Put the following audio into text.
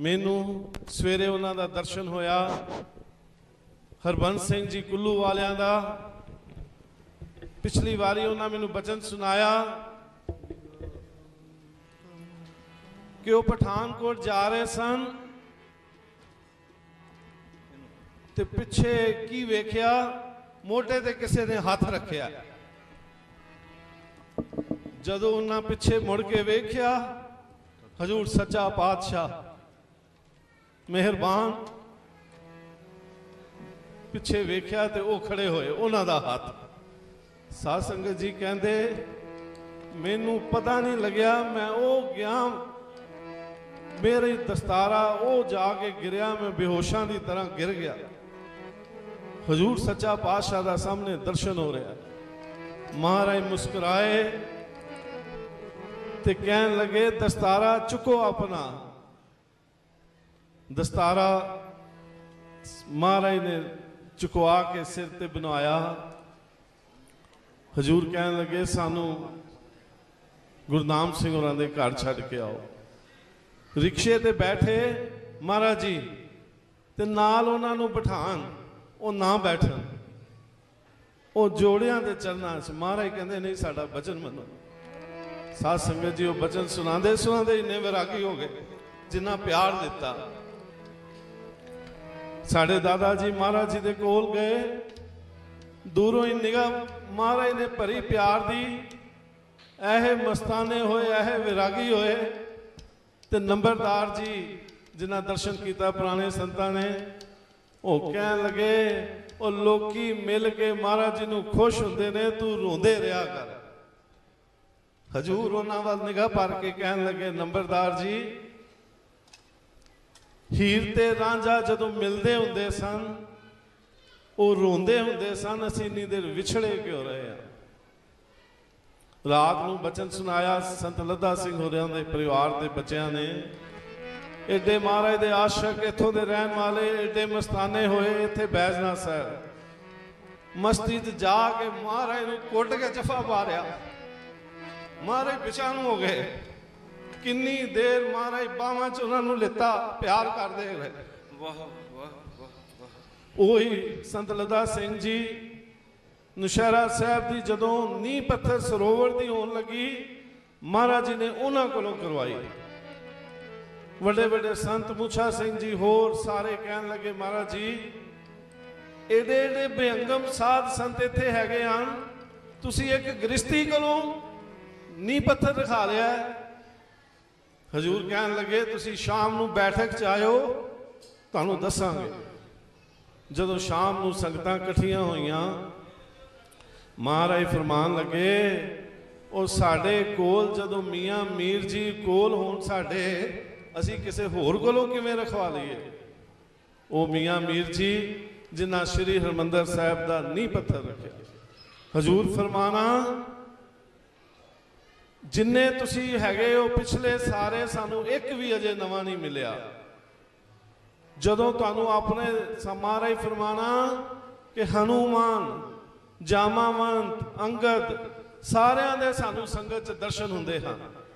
ਮੈਨੂੰ ਸਵੇਰੇ ਉਹਨਾਂ ਦਾ ਦਰਸ਼ਨ ਹੋਇਆ। ਹਰਬੰਸ ਸਿੰਘ ਜੀ ਕੁੱਲੂ ਵਾਲਿਆਂ ਦਾ। ਪਿਛਲੀ ਵਾਰੀ ਉਹਨਾਂ ਮੈਨੂੰ ਬਚਨ ਸੁਣਾਇਆ ਕਿ ਉਹ ਪਠਾਨਕੋਟ ਜਾ ਰਹੇ ਸਨ ਤੇ ਪਿੱਛੇ ਕੀ ਵੇਖਿਆ? ਮੋਢੇ ਤੇ ਕਿਸੇ ਨੇ ਹੱਥ ਰੱਖਿਆ। ਜਦੋਂ ਉਹਨਾਂ ਪਿੱਛੇ ਮੁੜ ਕੇ ਵੇਖਿਆ, ਹਜੂਰ ਸੱਚਾ ਪਾਤਸ਼ਾਹ ਮਿਹਰਬਾਨ। ਪਿੱਛੇ ਵੇਖਿਆ ਤੇ ਉਹ ਖੜੇ ਹੋਏ, ਉਹਨਾਂ ਦਾ ਹੱਥ। ਸਾਧ ਸੰਗਤ ਜੀ ਕਹਿੰਦੇ, ਮੈਨੂੰ ਪਤਾ ਨਹੀਂ ਲੱਗਿਆ, ਮੈਂ ਉਹ ਗਿਆ। ਮੇਰੇ ਦਸਤਾਰਾ, ਉਹ ਜਾ ਕੇ ਗਿਰਿਆ, ਮੈਂ ਬੇਹੋਸ਼ਾਂ ਦੀ ਤਰ੍ਹਾਂ ਗਿਰ ਗਿਆ। ਹਜੂਰ ਸੱਚਾ ਪਾਤਸ਼ਾਹ ਦਾ ਸਾਹਮਣੇ ਦਰਸ਼ਨ ਹੋ ਰਿਹਾ। ਮਹਾਰਾਜ ਮੁਸਕਰਾਏ ਤੇ ਕਹਿਣ ਲੱਗੇ, ਦਸਤਾਰਾ ਚੁੱਕੋ ਆਪਣਾ। ਦਸਤਾਰਾ ਮਹਾਰਾਜ ਨੇ ਚੁਕਵਾ ਕੇ ਸਿਰ ਤੇ ਬਣਾਇਆ। ਹਜੂਰ ਕਹਿਣ ਲੱਗੇ, ਸਾਨੂੰ ਗੁਰਨਾਮ ਸਿੰਘ ਹੋਰਾਂ ਦੇ ਘਰ ਛੱਡ ਕੇ ਆਓ। ਰਿਕਸ਼ੇ ਤੇ ਬੈਠੇ, ਮਹਾਰਾਜ ਜੀ, ਤੇ ਨਾਲ ਉਹਨਾਂ ਨੂੰ ਬਿਠਾਣ ਉਹ ਨਾ ਬੈਠਣ। ਉਹ ਜੋੜਿਆਂ ਦੇ ਚਰਨਾਂ 'ਚ। ਮਹਾਰਾਜ ਕਹਿੰਦੇ, ਨਹੀਂ, ਸਾਡਾ ਬਚਨ ਮੰਨੋ। ਸਾਧ ਸੰਗਤ ਜੀ, ਉਹ ਬਚਨ ਸੁਣਾਉਂਦੇ ਸੁਣਾਉਂਦੇ ਇੰਨੇ ਵਿਰਾਗੀ ਹੋ ਗਏ, ਜਿੰਨਾ ਪਿਆਰ ਦਿੱਤਾ। ਸਾਡੇ ਦਾਦਾ ਜੀ ਮਹਾਰਾਜ ਜੀ ਦੇ ਕੋਲ ਗਏ। ਦੂਰੋਂ ਹੀ ਨਿਗਾਹ ਮਹਾਰਾਜ ਨੇ ਭਰੀ ਪਿਆਰ ਦੀ। ਇਹ ਮਸਤਾਨੇ ਹੋਏ, ਇਹ ਵਿਰਾਗੀ ਹੋਏ। ਤੇ ਨੰਬਰਦਾਰ ਜੀ ਜਿਨ੍ਹਾਂ ਦਰਸ਼ਨ ਕੀਤਾ ਪੁਰਾਣੇ ਸੰਤਾਂ ਨੇ, ਉਹ ਕਹਿਣ ਲੱਗੇ, ਉਹ ਲੋਕੀ ਮਿਲ ਕੇ ਮਹਾਰਾਜ ਜੀ ਨੂੰ ਖੁਸ਼ ਹੁੰਦੇ ਨੇ, ਤੂੰ ਰੋਂਦੇ ਰਿਹਾ ਕਰ। ਹਜੂਰ ਉਹਨਾਂ ਵੱਲ ਨਿਗਾਹ ਭਰ ਕੇ ਕਹਿਣ ਲੱਗੇ, ਨੰਬਰਦਾਰ ਜੀ ਹੀਰ ਤੇ ਰਾਂਝਾ ਜਦੋਂ ਮਿਲਦੇ ਹੁੰਦੇ ਸਨ, ਉਹ ਰੋਂਦੇ ਹੁੰਦੇ ਸਨ, ਅਸੀਂ ਇੰਨੀ ਦੇਰ ਵਿਛੜੇ ਕਿਉਂ ਰਹੇ ਆ? ਰਾਤ ਨੂੰ ਬਚਨ ਸੁਣਾਇਆ ਸੰਤ ਲੱਦਾ ਸਿੰਘ ਹੋਰਿਆਂ ਦੇ ਪਰਿਵਾਰ ਦੇ ਬੱਚਿਆਂ ਨੇ। ਏਡੇ ਮਹਾਰਾਜ ਦੇ ਆਸ਼ਕ ਇੱਥੋਂ ਦੇ ਰਹਿਣ ਵਾਲੇ, ਏਡੇ ਮਸਤਾਨੇ ਹੋਏ, ਇੱਥੇ ਬੈਜਨਾ ਸਾਹਿਬ। ਮਸਤੀ 'ਚ ਜਾ ਕੇ ਮਹਾਰਾਜ ਨੂੰ ਕੁੱਟ ਕੇ ਜਫਾ ਮਾਰਿਆ। ਮਹਾਰਾਜ ਪਿਛਾਂ ਨੂੰ ਹੋ ਗਏ। ਕਿੰਨੀ ਦੇਰ ਮਹਾਰਾਜ ਬਾਹਾਂ 'ਚ ਉਹਨਾਂ ਨੂੰ ਲਿੱਤਾ ਪਿਆਰ ਕਰਦੇ ਰਹੇ ਵਾਹ ਵਾਹ ਵਾਹ ਵਾਹ ਉਹੀ ਸੰਤ ਲਦਾ ਸਿੰਘ ਜੀ ਨੁਸ਼ਹਿਰਾ ਸਾਹਿਬ ਦੀ ਜਦੋਂ ਨੀਂਹ ਪੱਥਰ ਸਰੋਵਰ ਦੀ ਹੋਣ ਲੱਗੀ ਮਹਾਰਾਜ ਜੀ ਨੇ ਉਹਨਾਂ ਕੋਲੋਂ ਕਰਵਾਈ। ਵੱਡੇ ਵੱਡੇ ਸੰਤ ਮੁਛਾ ਸਿੰਘ ਜੀ ਹੋਰ ਸਾਰੇ ਕਹਿਣ ਲੱਗੇ ਮਹਾਰਾਜ ਜੀ ਏਡੇ ਏਡੇ ਬੇਅੰਗਮ ਸਾਧ ਸੰਤ ਇੱਥੇ ਹੈਗੇ ਹਨ ਤੁਸੀਂ ਇੱਕ ਗ੍ਰਸਤੀ ਕੋਲੋਂ ਨੀਂਹ ਪੱਥਰ ਦਿਖਾ ਲਿਆ। ਹਜੂਰ ਕਹਿਣ ਲੱਗੇ, ਤੁਸੀਂ ਸ਼ਾਮ ਨੂੰ ਬੈਠਕ ਚ ਆਇਓ, ਤੁਹਾਨੂੰ ਦੱਸਾਂਗੇ। ਜਦੋਂ ਸ਼ਾਮ ਨੂੰ ਸੰਗਤਾਂ ਇਕੱਠੀਆਂ ਹੋਈਆਂ, ਮਹਾਰਾਜ ਫਰਮਾਨ ਲੱਗੇ, ਉਹ ਸਾਡੇ ਕੋਲ ਜਦੋਂ ਮੀਆਂ ਮੀਰ ਜੀ ਕੋਲ ਹੋਣ ਸਾਡੇ, ਅਸੀਂ ਕਿਸੇ ਹੋਰ ਕੋਲੋਂ ਕਿਵੇਂ ਰਖਵਾ ਲਈਏ? ਉਹ ਮੀਆਂ ਮੀਰ ਜੀ, ਜਿਨ੍ਹਾਂ ਸ੍ਰੀ ਹਰਮੰਦਰ ਸਾਹਿਬ ਦਾ ਨੀਂਹ ਪੱਥਰ ਰੱਖਿਆ। ਹਜੂਰ ਫਰਮਾਨਾ ਜਿੰਨੇ ਤੁਸੀਂ ਹੈਗੇ ਹੋ, ਪਿਛਲੇ ਸਾਰੇ ਸਾਨੂੰ ਇੱਕ ਵੀ ਅਜੇ ਨਵਾਂ ਨਹੀਂ ਮਿਲਿਆ। ਜਦੋਂ ਤੁਹਾਨੂੰ ਆਪਣੇ ਸਮਾਰਾਈ ਫਰਮਾਨਾ ਕਿ ਹਨੂਮਾਨ, ਜਾਮਾਵੰਤ, ਅੰਗਦ, ਸਾਰਿਆਂ ਦੇ ਸਾਨੂੰ ਸੰਗਤ ਚ ਦਰਸ਼ਨ ਹੁੰਦੇ ਹਨ।